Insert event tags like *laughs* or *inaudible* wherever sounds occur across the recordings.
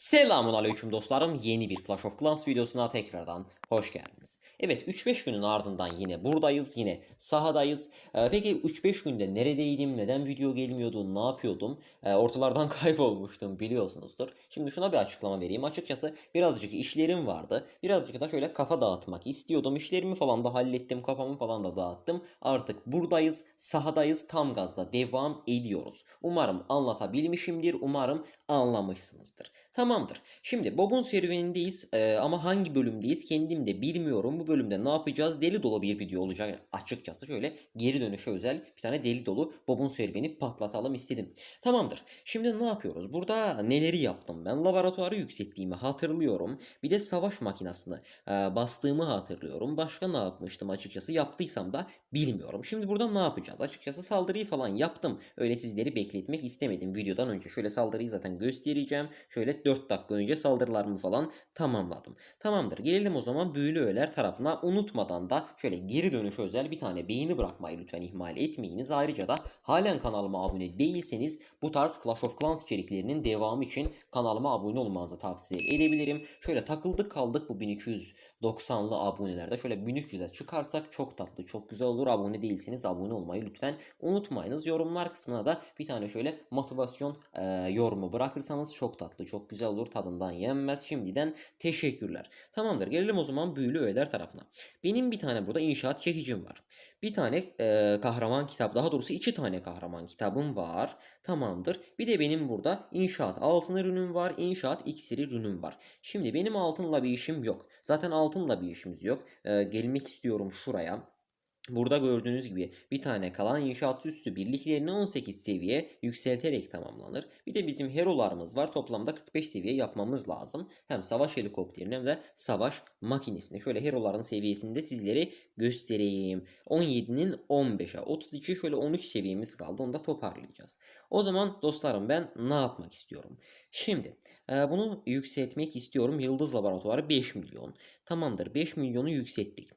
Selamun aleyküm dostlarım. Yeni bir Clash of Clans videosuna tekrardan hoş geldiniz. Evet 3-5 günün ardından yine buradayız. Yine sahadayız. Ee, peki 3-5 günde neredeydim? Neden video gelmiyordu? Ne yapıyordum? Ee, ortalardan *laughs* kaybolmuştum biliyorsunuzdur. Şimdi şuna bir açıklama vereyim. Açıkçası birazcık işlerim vardı. Birazcık da şöyle kafa dağıtmak istiyordum. İşlerimi falan da hallettim. Kafamı falan da dağıttım. Artık buradayız. Sahadayız. Tam gazda devam ediyoruz. Umarım anlatabilmişimdir. Umarım anlamışsınızdır. Tamamdır. Şimdi Bob'un serüvenindeyiz Ee, ama hangi bölümdeyiz kendim de bilmiyorum. Bu bölümde ne yapacağız? Deli dolu bir video olacak açıkçası. Şöyle geri dönüşe özel bir tane deli dolu Bob'un serüveni patlatalım istedim. Tamamdır. Şimdi ne yapıyoruz? Burada neleri yaptım ben? Laboratuvarı yükselttiğimi hatırlıyorum. Bir de savaş makinesini e, bastığımı hatırlıyorum. Başka ne yapmıştım açıkçası? Yaptıysam da bilmiyorum. Şimdi burada ne yapacağız? Açıkçası saldırıyı falan yaptım. Öyle sizleri bekletmek istemedim videodan önce. Şöyle saldırıyı zaten göstereceğim. Şöyle 4 dakika önce saldırılarımı falan tamamladım. Tamamdır. Gelelim o zaman büyülü öğeler tarafına. Unutmadan da şöyle geri dönüş özel bir tane beğeni bırakmayı lütfen ihmal etmeyiniz. Ayrıca da halen kanalıma abone değilseniz bu tarz Clash of Clans içeriklerinin devamı için kanalıma abone olmanızı tavsiye edebilirim. Şöyle takıldık kaldık bu 1290'lı abonelerde. Şöyle 1300'e çıkarsak çok tatlı, çok güzel olur. Abone değilseniz abone olmayı lütfen unutmayınız. Yorumlar kısmına da bir tane şöyle motivasyon e, yorumu bırakırsanız çok tatlı, çok güzel olur. Tadından yenmez. Şimdiden teşekkürler. Tamamdır. Gelelim o zaman büyülü öğeler tarafına. Benim bir tane burada inşaat çekicim var. Bir tane e, kahraman kitap, daha doğrusu iki tane kahraman kitabım var. Tamamdır. Bir de benim burada inşaat altın ürünüm var, inşaat iksiri ürünüm var. Şimdi benim altınla bir işim yok. Zaten altınla bir işimiz yok. E, gelmek istiyorum şuraya. Burada gördüğünüz gibi bir tane kalan inşaat üssü birliklerini 18 seviye yükselterek tamamlanır. Bir de bizim herolarımız var. Toplamda 45 seviye yapmamız lazım. Hem savaş helikopterini hem de savaş makinesini. Şöyle heroların seviyesini de sizlere göstereyim. 17'nin 15'e 32 şöyle 13 seviyemiz kaldı. Onu da toparlayacağız. O zaman dostlarım ben ne yapmak istiyorum? Şimdi e, bunu yükseltmek istiyorum. Yıldız laboratuvarı 5 milyon. Tamamdır 5 milyonu yükselttik.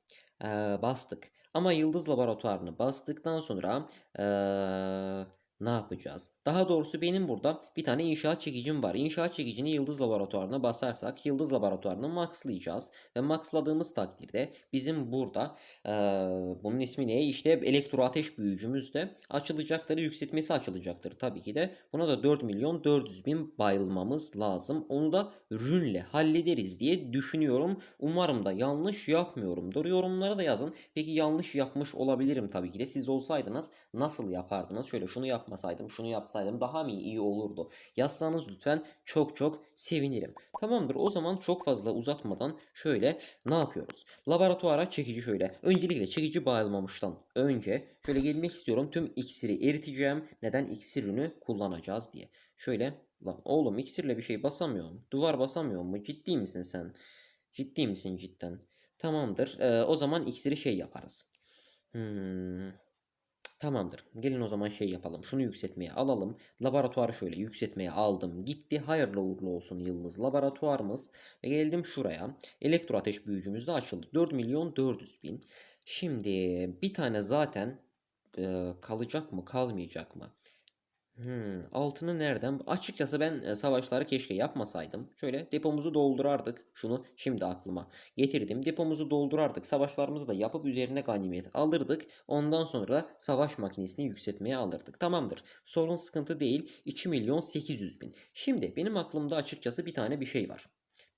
E, bastık. Ama yıldız laboratuvarını bastıktan sonra eee, ne yapacağız? Daha doğrusu benim burada bir tane inşaat çekicim var. İnşaat çekicini yıldız laboratuvarına basarsak yıldız laboratuvarını maxlayacağız. Ve maxladığımız takdirde bizim burada eee, bunun ismi ne? İşte elektro ateş büyücümüz de açılacaktır. Yükseltmesi açılacaktır tabii ki de. Buna da 4 milyon 400 bin bayılmamız lazım. Onu da rünle hallederiz diye düşünüyorum. Umarım da yanlış yapmıyorumdur. Yorumlara da yazın. Peki yanlış yapmış olabilirim tabii ki de. Siz olsaydınız nasıl yapardınız? Şöyle şunu yapmasaydım, şunu yapsaydım daha mı iyi olurdu? Yazsanız lütfen çok çok sevinirim. Tamamdır. O zaman çok fazla uzatmadan şöyle ne yapıyoruz? Laboratuvara çekici şöyle. Öncelikle çekici bayılmamıştan önce şöyle gelmek istiyorum. Tüm iksiri eriteceğim. Neden iksirini kullanacağız diye. Şöyle lan oğlum iksirle bir şey basamıyorum. Duvar basamıyor mu? Ciddi misin sen? Ciddi misin cidden? Tamamdır. Ee, o zaman iksiri şey yaparız. Hmm. Tamamdır. Gelin o zaman şey yapalım. Şunu yükseltmeye alalım. Laboratuvarı şöyle yükseltmeye aldım. Gitti. Hayırlı uğurlu olsun yıldız laboratuvarımız. Ve geldim şuraya. Elektro ateş büyücümüz de açıldı. 4 milyon 400 bin. Şimdi bir tane zaten e, kalacak mı kalmayacak mı? Hmm, altını nereden? Açıkçası ben e, savaşları keşke yapmasaydım. Şöyle depomuzu doldurardık. Şunu şimdi aklıma getirdim. Depomuzu doldurardık. Savaşlarımızı da yapıp üzerine ganimet alırdık. Ondan sonra savaş makinesini yükseltmeye alırdık. Tamamdır. Sorun sıkıntı değil. 2 milyon 800 bin. Şimdi benim aklımda açıkçası bir tane bir şey var.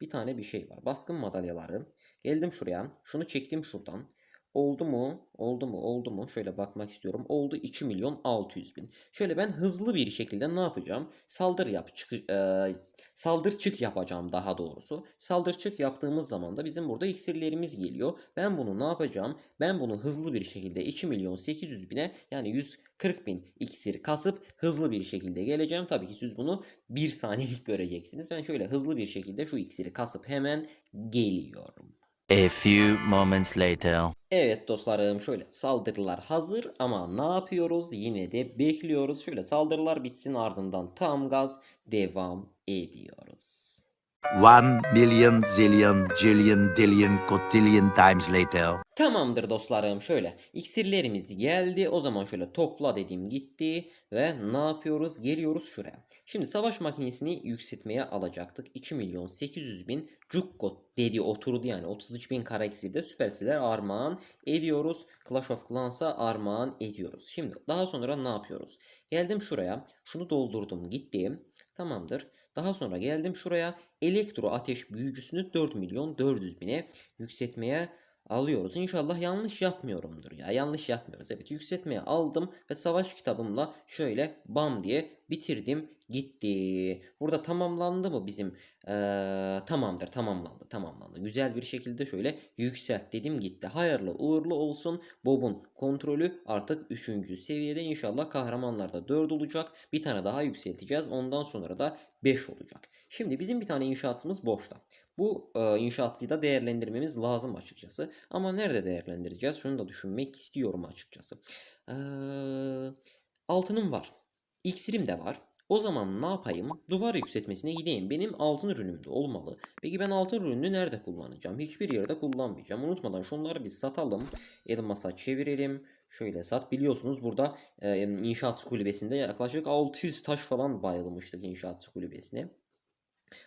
Bir tane bir şey var. Baskın madalyaları. Geldim şuraya. Şunu çektim şuradan. Oldu mu? Oldu mu? Oldu mu? Şöyle bakmak istiyorum. Oldu 2 milyon 600 bin. Şöyle ben hızlı bir şekilde ne yapacağım? Saldır yap çık e, saldır çık yapacağım daha doğrusu. Saldır çık yaptığımız zaman da bizim burada iksirlerimiz geliyor. Ben bunu ne yapacağım? Ben bunu hızlı bir şekilde 2 milyon 800 bine yani 140 bin iksir kasıp hızlı bir şekilde geleceğim. Tabii ki siz bunu bir saniyelik *laughs* göreceksiniz. Ben şöyle hızlı bir şekilde şu iksiri kasıp hemen geliyorum. A few moments later. Evet dostlarım şöyle saldırılar hazır ama ne yapıyoruz? Yine de bekliyoruz. Şöyle saldırılar bitsin ardından tam gaz devam ediyoruz. One million zillion jillion dillion cotillion times later. Tamamdır dostlarım şöyle iksirlerimiz geldi o zaman şöyle topla dedim gitti ve ne yapıyoruz geliyoruz şuraya. Şimdi savaş makinesini yükseltmeye alacaktık 2 milyon 800 bin Cukko dedi oturdu yani 33 bin kara iksirde Supercell'ler armağan ediyoruz. Clash of Clans'a armağan ediyoruz. Şimdi daha sonra ne yapıyoruz? Geldim şuraya şunu doldurdum gittim tamamdır. Daha sonra geldim şuraya elektro ateş büyücüsünü 4 milyon 400 bine yükseltmeye alıyoruz. İnşallah yanlış yapmıyorumdur ya. Yanlış yapmıyoruz. Evet yükseltmeye aldım ve savaş kitabımla şöyle bam diye bitirdim gitti. Burada tamamlandı mı bizim? Ee, tamamdır tamamlandı tamamlandı. Güzel bir şekilde şöyle yükselt dedim gitti. Hayırlı uğurlu olsun. Bob'un kontrolü artık 3. seviyede. İnşallah kahramanlarda 4 olacak. Bir tane daha yükselteceğiz. Ondan sonra da 5 olacak. Şimdi bizim bir tane inşaatımız boşta. Bu e, inşaatı da değerlendirmemiz lazım açıkçası. Ama nerede değerlendireceğiz? Şunu da düşünmek istiyorum açıkçası. Ee, altınım var. İksirim de var. O zaman ne yapayım? Duvar yükseltmesine gideyim. Benim altın ürünümde olmalı. Peki ben altın ürününü nerede kullanacağım? Hiçbir yerde kullanmayacağım. Unutmadan şunları bir satalım. Elmas'a çevirelim. Şöyle sat. Biliyorsunuz burada e, inşaat kulübesinde yaklaşık 600 taş falan bayılmıştık inşaat kulübesine.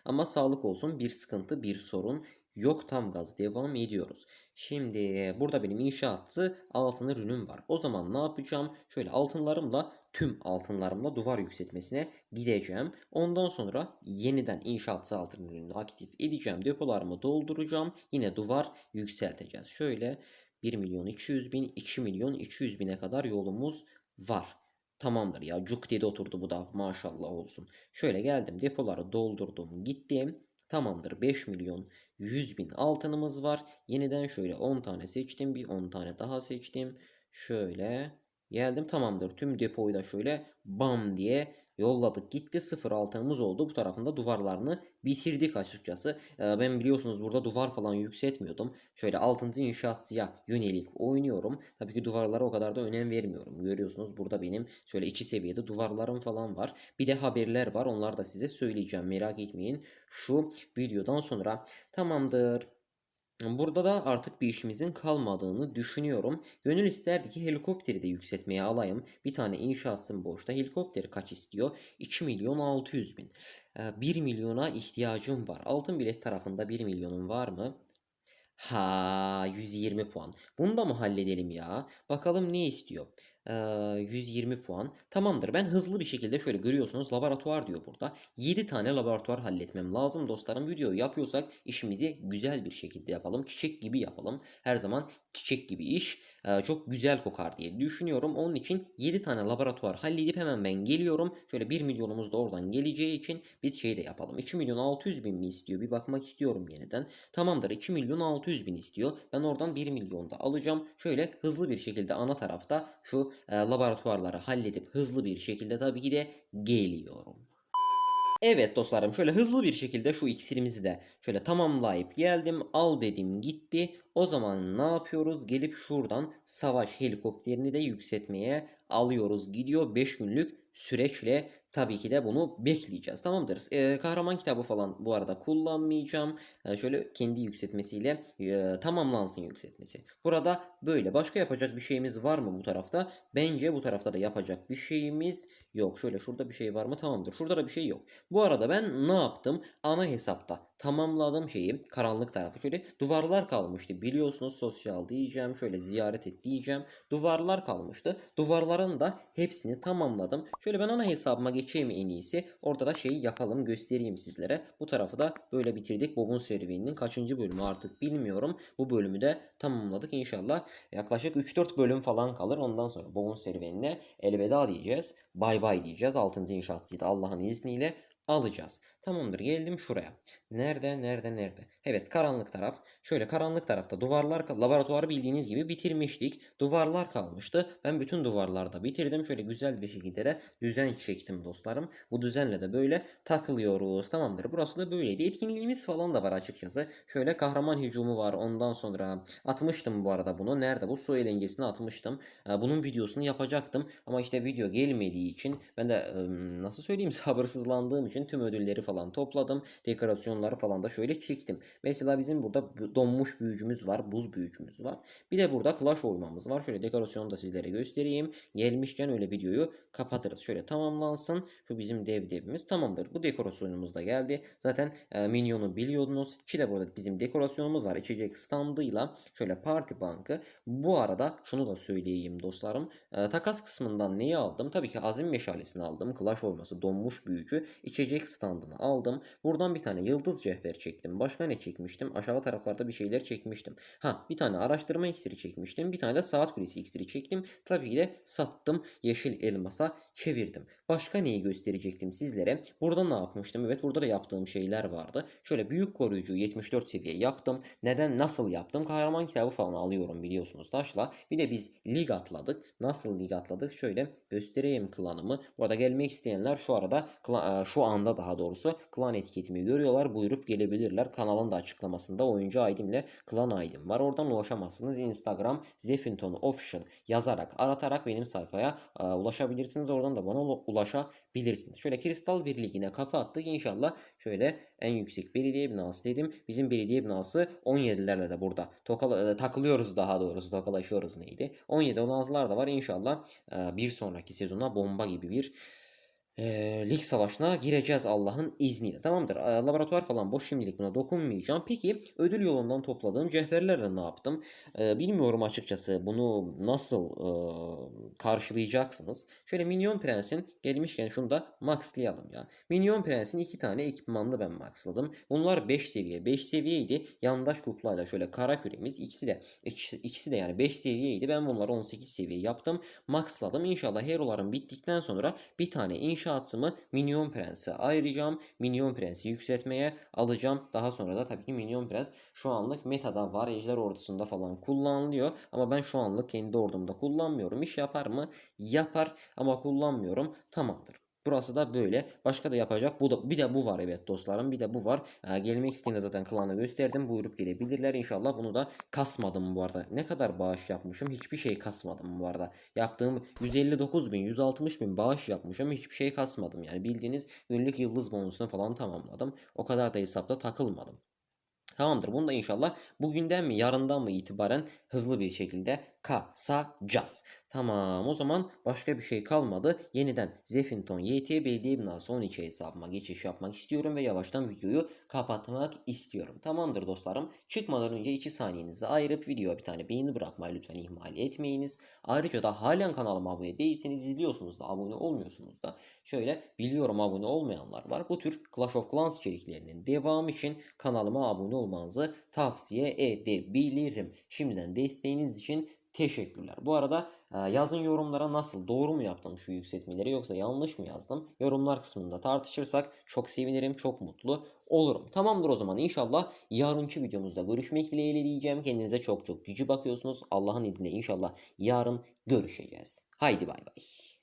Ama sağlık olsun bir sıkıntı bir sorun yok tam gaz devam ediyoruz. Şimdi burada benim inşaatı altın ürünüm var. O zaman ne yapacağım? Şöyle altınlarımla tüm altınlarımla duvar yükseltmesine gideceğim. Ondan sonra yeniden inşaatı altın ürününü aktif edeceğim. Depolarımı dolduracağım. Yine duvar yükselteceğiz. Şöyle 1 milyon 200 bin 2 milyon 200 bine kadar yolumuz var. Tamamdır ya cuk dedi oturdu bu da maşallah olsun. Şöyle geldim depoları doldurdum gittim. Tamamdır 5 milyon 100 bin altınımız var. Yeniden şöyle 10 tane seçtim bir 10 tane daha seçtim. Şöyle geldim tamamdır. Tüm depoyu da şöyle bam diye yolladık. Gitti sıfır altınımız oldu. Bu tarafında duvarlarını bitirdik açıkçası. Ee, ben biliyorsunuz burada duvar falan yükseltmiyordum. Şöyle 6. inşaatçıya yönelik oynuyorum. Tabii ki duvarlara o kadar da önem vermiyorum. Görüyorsunuz burada benim şöyle iki seviyede duvarlarım falan var. Bir de haberler var. Onları da size söyleyeceğim. Merak etmeyin. Şu videodan sonra tamamdır Burada da artık bir işimizin kalmadığını düşünüyorum. Gönül isterdi ki helikopteri de yükseltmeye alayım. Bir tane inşaatsın boşta. Helikopteri kaç istiyor? 2 milyon 600 bin. Ee, 1 milyona ihtiyacım var. Altın bilet tarafında 1 milyonum var mı? Ha 120 puan. Bunu da mı halledelim ya? Bakalım ne istiyor? Ee, 120 puan. Tamamdır. Ben hızlı bir şekilde şöyle görüyorsunuz laboratuvar diyor burada. 7 tane laboratuvar halletmem lazım dostlarım. Videoyu yapıyorsak işimizi güzel bir şekilde yapalım. Çiçek gibi yapalım. Her zaman çiçek gibi iş çok güzel kokar diye düşünüyorum. Onun için 7 tane laboratuvar halledip hemen ben geliyorum. Şöyle 1 milyonumuz da oradan geleceği için biz şey de yapalım. 2 milyon 600 bin mi istiyor? Bir bakmak istiyorum yeniden. Tamamdır 2 milyon 600 bin istiyor. Ben oradan 1 milyon da alacağım. Şöyle hızlı bir şekilde ana tarafta şu e, laboratuvarları halledip hızlı bir şekilde tabii ki de geliyorum. Evet dostlarım şöyle hızlı bir şekilde şu iksirimizi de şöyle tamamlayıp geldim. Al dedim gitti. O zaman ne yapıyoruz? Gelip şuradan savaş helikopterini de yükseltmeye alıyoruz. Gidiyor 5 günlük süreçle tabii ki de bunu bekleyeceğiz. Tamamdır. Ee, kahraman kitabı falan bu arada kullanmayacağım. Ee, şöyle kendi yükseltmesiyle e, tamamlansın yükseltmesi. Burada böyle. Başka yapacak bir şeyimiz var mı bu tarafta? Bence bu tarafta da yapacak bir şeyimiz yok. Şöyle şurada bir şey var mı? Tamamdır. Şurada da bir şey yok. Bu arada ben ne yaptım? Ana hesapta tamamladığım şeyi karanlık tarafı şöyle duvarlar kalmıştı. Biliyorsunuz sosyal diyeceğim. Şöyle ziyaret et diyeceğim. Duvarlar kalmıştı. Duvarların da hepsini tamamladım. Şöyle ben ana hesabıma geçeyim en iyisi. Orada da şeyi yapalım göstereyim sizlere. Bu tarafı da böyle bitirdik. Bob'un serüveninin kaçıncı bölümü artık bilmiyorum. Bu bölümü de tamamladık inşallah. Yaklaşık 3-4 bölüm falan kalır. Ondan sonra Bob'un serüvenine elveda diyeceğiz. Bay bay diyeceğiz. 6. inşaatçıyı da Allah'ın izniyle alacağız. Tamamdır geldim şuraya. Nerede nerede nerede? Evet karanlık taraf. Şöyle karanlık tarafta duvarlar laboratuvarı bildiğiniz gibi bitirmiştik. Duvarlar kalmıştı. Ben bütün duvarlarda bitirdim. Şöyle güzel bir şekilde de düzen çektim dostlarım. Bu düzenle de böyle takılıyoruz. Tamamdır. Burası da böyleydi. Etkinliğimiz falan da var açıkçası. Şöyle kahraman hücumu var. Ondan sonra atmıştım bu arada bunu. Nerede bu? Su eğlencesine atmıştım. Ee, Bunun videosunu yapacaktım. Ama işte video gelmediği için ben de nasıl söyleyeyim *laughs* sabırsızlandığım için için tüm ödülleri falan topladım. Dekorasyonları falan da şöyle çektim. Mesela bizim burada bu- donmuş büyücümüz var. Buz büyücümüz var. Bir de burada Clash oymamız var. Şöyle dekorasyonu da sizlere göstereyim. Gelmişken öyle videoyu kapatırız. Şöyle tamamlansın. Şu bizim dev devimiz tamamdır. Bu dekorasyonumuz da geldi. Zaten e, minyonu biliyordunuz. Ki de burada bizim dekorasyonumuz var. İçecek standıyla şöyle parti bankı. Bu arada şunu da söyleyeyim dostlarım. E, takas kısmından neyi aldım? Tabii ki azim meşalesini aldım. Clash oyması donmuş büyücü. içecek standını aldım. Buradan bir tane yıldız cevher çektim. Başka ne çekmiştim? Aşağı taraflarda bir şeyler çekmiştim. Ha bir tane araştırma iksiri çekmiştim. Bir tane de saat kulesi iksiri çektim. Tabii ki de sattım. Yeşil elmasa çevirdim. Başka neyi gösterecektim sizlere? Burada ne yapmıştım? Evet burada da yaptığım şeyler vardı. Şöyle büyük koruyucu 74 seviye yaptım. Neden nasıl yaptım? Kahraman kitabı falan alıyorum biliyorsunuz taşla. Bir de biz lig atladık. Nasıl lig atladık? Şöyle göstereyim klanımı. Burada gelmek isteyenler şu arada e, şu anda daha doğrusu klan etiketimi görüyorlar. Buyurup gelebilirler. Kanalın da açıklamasında oyuncu ID'imle klan ID'm var. Oradan ulaşamazsınız. Instagram Zefinton Official yazarak aratarak benim sayfaya e, ulaşabilirsiniz. Oradan da bana ula- ulaşabilirsiniz. Şöyle Kristal Birliği'ne kafa attık. İnşallah şöyle en yüksek belediye binası dedim. Bizim belediye binası 17'lerle de burada Tokala, e, takılıyoruz daha doğrusu tokalaşıyoruz neydi. 17-16'lar da var. İnşallah e, bir sonraki sezona bomba gibi bir e, lig savaşına gireceğiz Allah'ın izniyle. Tamamdır. E, laboratuvar falan boş şimdilik buna dokunmayacağım. Peki ödül yolundan topladığım cevherlerle ne yaptım? E, bilmiyorum açıkçası bunu nasıl e, karşılayacaksınız. Şöyle Minyon Prens'in gelmişken şunu da maxlayalım ya. Minyon Prens'in iki tane ekipmanını ben maxladım. Bunlar 5 seviye. 5 seviyeydi. Yandaş kuklayla şöyle kara küremiz ikisi de ikisi, ikisi de yani 5 seviyeydi. Ben bunları 18 seviye yaptım. Maxladım. İnşallah hero'larım bittikten sonra bir tane inşaatımı Minyon Prens'e ayıracağım. Minyon Prens'i yükseltmeye alacağım. Daha sonra da tabii ki Minyon Prens şu anlık metada var. Ejder ordusunda falan kullanılıyor. Ama ben şu anlık kendi ordumda kullanmıyorum. İş yapar mı? Yapar ama kullanmıyorum. Tamamdır. Burası da böyle. Başka da yapacak. Bu da bir de bu var evet dostlarım. Bir de bu var. Ee, gelmek isteyenler zaten klanı gösterdim. Buyurup gelebilirler. İnşallah bunu da kasmadım bu arada. Ne kadar bağış yapmışım? Hiçbir şey kasmadım bu arada. Yaptığım 159 bin, 160 bin bağış yapmışım. Hiçbir şey kasmadım. Yani bildiğiniz günlük yıldız bonusunu falan tamamladım. O kadar da hesapta takılmadım. Tamamdır. Bunu da inşallah bugünden mi yarından mı itibaren hızlı bir şekilde kasacağız. Tamam o zaman başka bir şey kalmadı. Yeniden Zefinton YT Belediye Binası 12 hesabıma geçiş yapmak istiyorum ve yavaştan videoyu kapatmak istiyorum. Tamamdır dostlarım. Çıkmadan önce 2 saniyenizi ayırıp videoya bir tane beğeni bırakmayı lütfen ihmal etmeyiniz. Ayrıca da halen kanalıma abone değilseniz izliyorsunuz da abone olmuyorsunuz da şöyle biliyorum abone olmayanlar var. Bu tür Clash of Clans içeriklerinin devamı için kanalıma abone olmanızı tavsiye edebilirim. Şimdiden desteğiniz için teşekkürler. Bu arada e, yazın yorumlara nasıl doğru mu yaptım şu yükseltmeleri yoksa yanlış mı yazdım? Yorumlar kısmında tartışırsak çok sevinirim, çok mutlu olurum. Tamamdır o zaman inşallah yarınki videomuzda görüşmek dileğiyle diyeceğim. Kendinize çok çok cici bakıyorsunuz. Allah'ın izniyle inşallah yarın görüşeceğiz. Haydi bay bay.